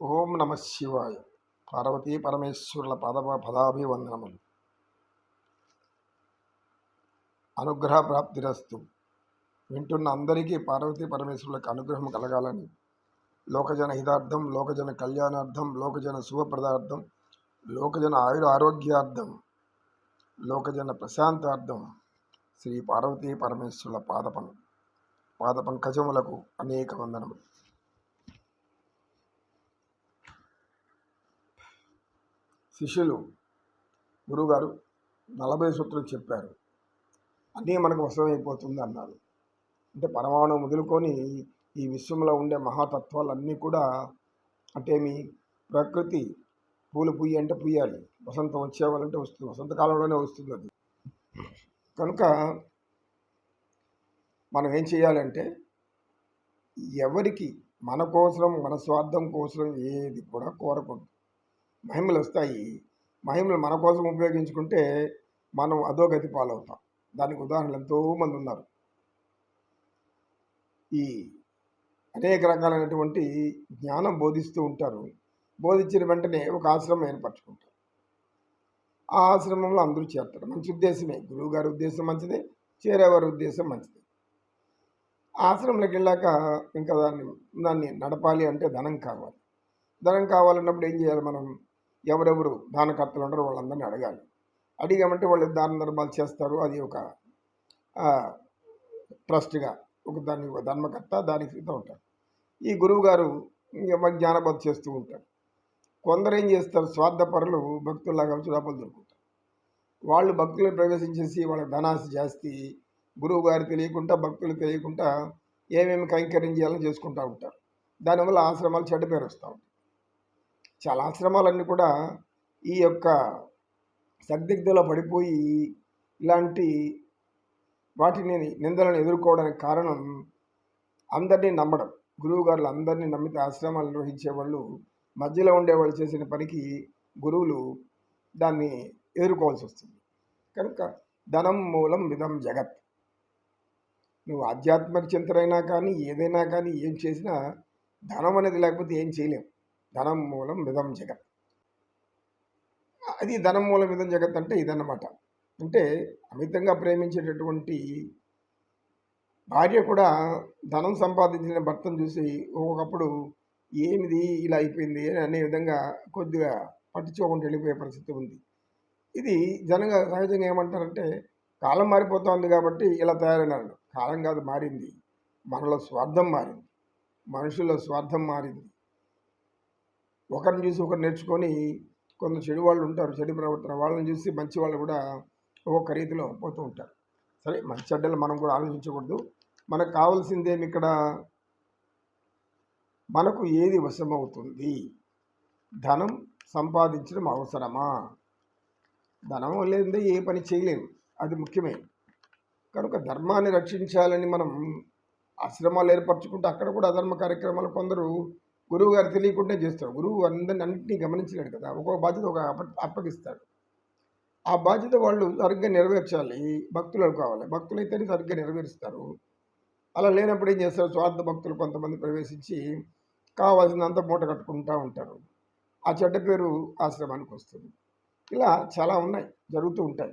ఓం నమ శివాయ. పార్వతీ పరమేశ్వరుల పద పదాభివందనములు. అనుగ్రహ ప్రాప్తిరస్తు వింటున్న అందరికీ పార్వతీ పరమేశ్వరులకు అనుగ్రహం కలగాలని. లోకజన హితార్థం లోకజన కళ్యాణార్థం లోకజన శుభప్రదార్థం లోకజన ఆయుర ఆరోగ్యార్థం లోకజన ప్రశాంతార్థం శ్రీ పార్వతీ పరమేశ్వరుల పాదపం పాద పంకజములకు అనేక వందనములు. శిష్యులు గురువుగారు నలభై సూత్రం చెప్పారు. అన్నీ మనకు వశమైపోతుంది అన్నారు. అంటే పరమాణు వదులుకొని ఈ విశ్వంలో ఉండే మహాతత్వాలన్నీ కూడా అంటే మీ ప్రకృతి పూలు పుయ్యి అంటే పుయ్యాలి వసంతం వచ్చేవాళ్ళంటే వస్తుంది. వసంతకాలంలోనే వస్తుంది అది. కనుక మనం ఏం చేయాలంటే ఎవరికి మన కోసం మన స్వార్థం కోసం ఏది కూడా కోరకూడదు. మహిమలు వస్తాయి మహిమలు మన కోసం ఉపయోగించుకుంటే మనం అధోగతి పాలవుతాం. దానికి ఉదాహరణలు ఎంతోమంది ఉన్నారు. ఈ అనేక రకాలైనటువంటి జ్ఞానం బోధిస్తూ ఉంటారు. బోధించిన వెంటనే ఒక ఆశ్రమం ఏర్పరచుకుంటారు. ఆ ఆశ్రమంలో అందరూ చేరతారు. మంచి ఉద్దేశమే. గురువు గారి ఉద్దేశం మంచిదే చేరేవారి ఉద్దేశం మంచిదే. ఆశ్రమంలోకి వెళ్ళాక ఇంకా దాన్ని దాన్ని నడపాలి అంటే ధనం కావాలి. ధనం కావాలన్నప్పుడు ఏం చేయాలి మనం? ఎవరెవరు దానకర్తలు ఉంటారో వాళ్ళందరినీ అడగాలి. అడిగామంటే వాళ్ళు దాన ధర్మాలు చేస్తారు. అది ఒక ట్రస్ట్గా ఒక దాని ధర్మకర్త దానికి సిద్ధం ఉంటారు ఈ గురువు గారు జ్ఞానబోధ చేస్తూ ఉంటారు. కొందరు ఏం చేస్తారు? స్వార్థపరులు భక్తుల్లాగా చుడాపలు లోపల దొరుకుతారు. వాళ్ళు భక్తులు ప్రవేశించేసి వాళ్ళ ధనాశ జాస్తి గురువు గారు తెలియకుండా భక్తులు తెలియకుండా ఏమేమి కైంకర్యం చేయాలని చేసుకుంటూ ఉంటారు. దానివల్ల ఆశ్రమాలు చెడ్డ పేరు వస్తూ ఉంటాయి. చాలా ఆశ్రమాలన్నీ కూడా ఈ యొక్క సందిగ్ధలో పడిపోయి ఇలాంటి వాటిని నిందలను ఎదుర్కోవడానికి కారణం అందరినీ నమ్మడం. గురువుగారులు అందరినీ నమ్మితే ఆశ్రమాలు నిర్వహించే వాళ్ళు మధ్యలో ఉండేవాళ్ళు చేసిన పనికి గురువులు దాన్ని ఎదుర్కోవాల్సి వస్తుంది. కనుక ధనం మూలం విధం జగత్. నువ్వు ఆధ్యాత్మిక చింతనైనా కానీ ఏదైనా కానీ ఏం చేసినా ధనం అనేది లేకపోతే ఏం చేయలేం. ధనం మూలం విధం జగత్. అది ధనం మూలం విధం జగత్ అంటే ఇదన్నమాట. అంటే అమితంగా ప్రేమించేటటువంటి భార్య కూడా ధనం సంపాదించిన భర్తను చూసి ఒక్కొక్కప్పుడు ఏమిది ఇలా అయిపోయింది అని అనే విధంగా కొద్దిగా పట్టించుకోకుండా వెళ్ళిపోయే పరిస్థితి ఉంది. ఇది జనంగా సహజంగా ఏమంటారంటే కాలం మారిపోతుంది కాబట్టి ఇలా తయారైనారు. కాలం కాదు మారింది. మనలో స్వార్థం మారింది. మనుషుల్లో స్వార్థం మారింది. ఒకరిని చూసి ఒకరు నేర్చుకొని కొందరు చెడు వాళ్ళు ఉంటారు చెడు ప్రవర్తన వాళ్ళని చూసి మంచి వాళ్ళు కూడా ఒక్కొక్క రీతిలో పోతూ ఉంటారు. సరే మంచి చెడ్డలు మనం కూడా ఆలోచించకూడదు. మనకు కావాల్సిందేమి ఇక్కడ? మనకు ఏది వశమవుతుంది? ధనం సంపాదించడం అవసరమా? ధనం లేదే ఏ పని చేయలేము అది ముఖ్యమే. కనుక ధర్మాన్ని రక్షించాలని మనం ఆశ్రమాలు ఏర్పరచుకుంటే అక్కడ కూడా అధర్మ కార్యక్రమాలు కొందరు గురువు గారు తెలియకుండా చేస్తారు గురువు అందరిని అన్నింటినీ గమనించలేడు కదా. ఒక్కొక్క బాధ్యత ఒక అప్పగిస్తాడు. ఆ బాధ్యత వాళ్ళు సరిగ్గా నెరవేర్చాలి. భక్తులు కావాలి. భక్తులు అయితే సరిగ్గా నెరవేరుస్తారు. అలా లేనప్పుడు ఏం చేస్తారు? స్వార్థ భక్తులు కొంతమంది ప్రవేశించి కావాల్సినంత మూట కట్టుకుంటూ ఉంటారు. ఆ చెడ్డ పేరు ఆశ్రమానికి వస్తుంది. ఇలా చాలా ఉన్నాయి. జరుగుతూ ఉంటాయి.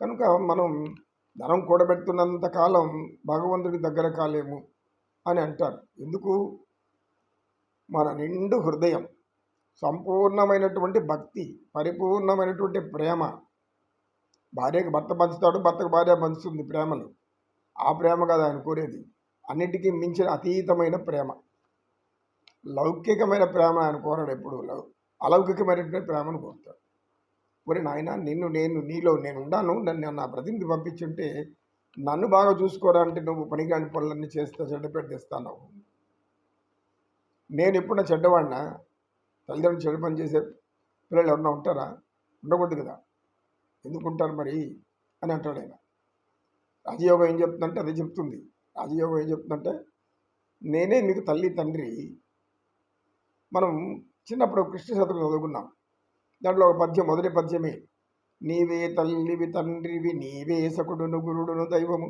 కనుక మనం ధనం కూడబెడుతున్నంత కాలం భగవంతుడి దగ్గర కాలేము అని అంటారు. ఎందుకు? మన నిండు హృదయం సంపూర్ణమైనటువంటి భక్తి పరిపూర్ణమైనటువంటి ప్రేమ. భార్యకి భర్త పంచుతాడు భర్తకు భార్య పంచుతుంది ప్రేమను ఆ ప్రేమ కాదు ఆయన కోరేది. అన్నిటికీ మించిన అతీతమైన ప్రేమ. లౌకికమైన ప్రేమ ఆయన కోరాడు ఎప్పుడు. అలౌకికమైనటువంటి ప్రేమను కోరుతాడు. మరి నాయన నిన్ను నేను నీలో నేను ఉన్నాను. నన్ను నా ప్రతినిధి పంపించుంటే నన్ను బాగా చూసుకోరా అంటే నువ్వు పనికిరాని పనులన్నీ చేస్తే చెడ్డ తెస్తాను నేను ఎప్పుడు నా చెడ్డవాడినా తల్లిదండ్రులు చెడు పని చేసే పిల్లలు ఎవరన్నా ఉంటారా? ఉండకూడదు కదా. ఎందుకుంటారు మరి? అని అంటాడు ఆయన. రాజయోగం ఏం చెప్తుందంటే అదే చెప్తుంది. రాజయోగం ఏం చెప్తుందంటే నేనే మీకు తల్లి తండ్రి. మనం చిన్నప్పుడు కృష్ణ శతకం చదువుకున్నాం. దాంట్లో ఒక పద్యం మొదటి పద్యమే నీవే తల్లివి తండ్రివి నీవే సకుడును గురుడును దైవము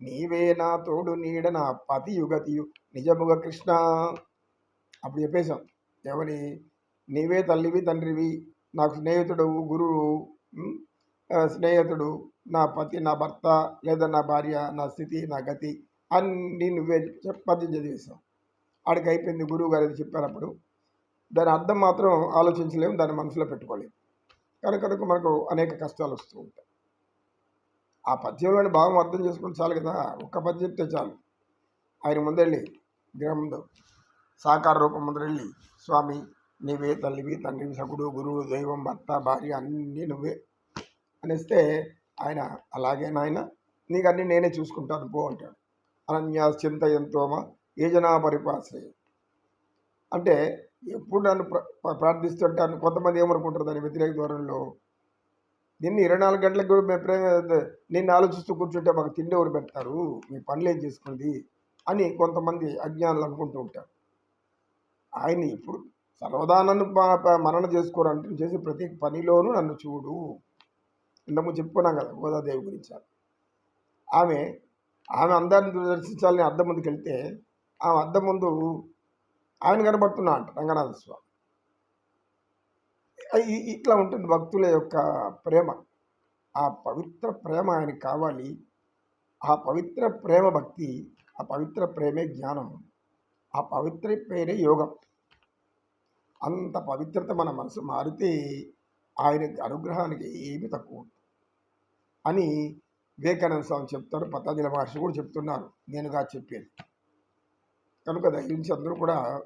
నీవే నా తోడు నీడ నా పతి యుగతియు నిజముగ కృష్ణ. అప్పుడు చెప్పేశాం. ఎవరి? నీవే తల్లివి తండ్రివి. నాకు స్నేహితుడు గురువు స్నేహితుడు నా పతి నా భర్త లేదా నా భార్య నా స్థితి నా గతి అన్నీ నువ్వే పద్యం చదివేశాం ఆడికి అయిపోయింది గురువు గారు అది చెప్పారప్పుడు దాని అర్థం మాత్రం ఆలోచించలేము దాన్ని మనసులో పెట్టుకోలేము. కనుక మనకు అనేక కష్టాలు వస్తూ ఉంటాయి. ఆ పద్యంలోని భావం అర్థం చేసుకుంటే చాలు కదా ఒక్క పద్యం చెప్తే చాలు. ఆయన ముందెళ్ళి గ్రహం సాకార రూపం మొదలెళ్ళి స్వామి నీవే తల్లివి తండ్రివి సకుడు గురువు దైవం భర్త భార్య అన్నీ నువ్వే అనేస్తే ఆయన అలాగే నాయన నీకు నేనే చూసుకుంటాను పో అంటాడు. అనన్యా చింతయంతోమ ఏ జనా పరిపాశ్రయ అంటే ఎప్పుడు నన్ను ప్రార్థిస్తుంటాను కొంతమంది ఏమనుకుంటారు దాని వ్యతిరేక ధోరణిలో? నిన్ను ఇరవై నాలుగు గంటలకు కూడా మేము ప్రేమ నిన్ను ఆలోచిస్తూ కూర్చుంటే మాకు తిండి ఎవరు పెడతారు? మీ పనులు ఏం చేసుకుంది? అని కొంతమంది అజ్ఞానులు అనుకుంటూ ఉంటారు. ఆయన ఇప్పుడు సర్వదా నన్ను మనన చేసుకోరంటే చేసే ప్రతి పనిలోనూ నన్ను చూడు. ఇంతకు చెప్పుకున్నాం కదా గోదాదేవి గురించి. ఆమె ఆమె అందరిని దర్శించాలని అద్దం ముందుకు వెళ్తే ఆమె అద్దం ముందు ఆయన కనబడుతున్నా అంట రంగనాథ స్వామి. ఇట్లా ఉంటుంది భక్తుల యొక్క ప్రేమ. ఆ పవిత్ర ప్రేమ ఆయనకి కావాలి. ఆ పవిత్ర ప్రేమ భక్తి ఆ పవిత్ర ప్రేమే జ్ఞానం. ఆ పవిత్ర పేరే యోగం. అంత పవిత్రత మన మనసు మారితే ఆయన అనుగ్రహానికి ఏమి తక్కువ అని వివేకానంద స్వామి చెప్తారు పతాంజలి మహర్షి కూడా చెప్తున్నారు నేనుగా చెప్పేది. కనుక దయించి అందరూ కూడా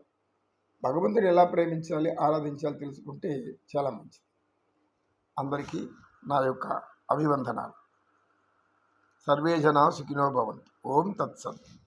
భగవంతుని ఎలా ప్రేమించాలి ఆరాధించాలి తెలుసుకుంటే చాలా మంచిది. అందరికీ నా యొక్క అభివందనాలు. సర్వే జనా సుఖినో భవంతు. ఓం తత్సత్.